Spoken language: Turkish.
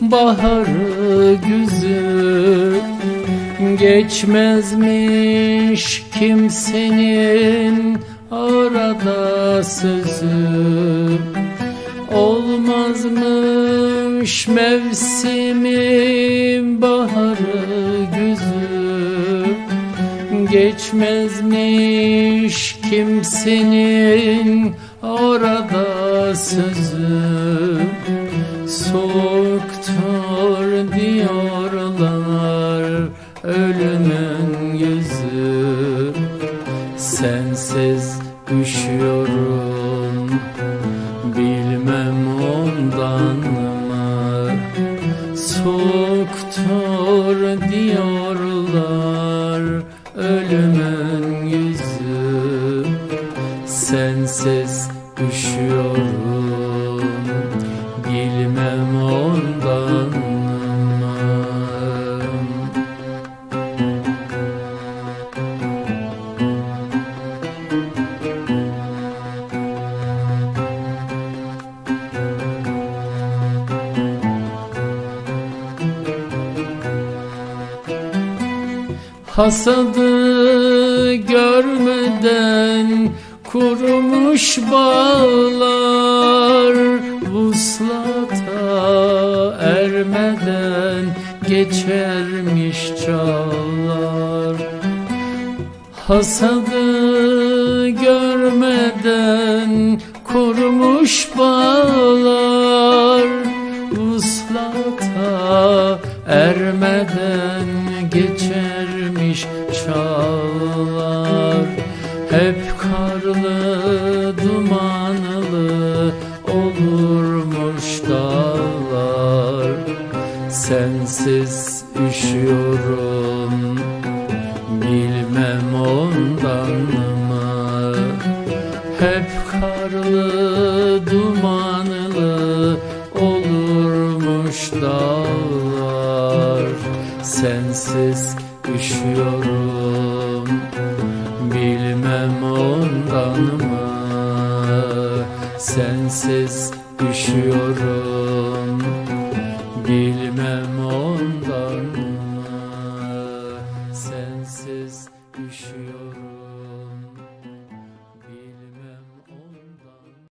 baharı güzü. Geçmezmiş kimsenin arada sözü. Olmazmış mevsimin baharı güzü. Geçmezmiş kimsenin orada sözü Soğuktur diyorlar ölümün yüzü. Sensiz üşüyorum bilmem ondan mı? Soğuktur diyorlar ölümün Sensiz üşüyorum bilmem ondan Hasadı görmeden kurumuş bağlar Vuslata ermeden geçermiş çağlar. Hasadı görmeden kurumuş bağlar Vuslata ermeden geçermiş çağlar Hep karlı dumanlı olurmuş dağlar. Sensiz üşüyorum bilmem ondan mı? Hep karlı dumanlı olurmuş dağlar. Sensiz üşüyorum bilmem ondan mı Sensiz üşüyorum bilmem ondan mı? Sensiz üşüyorum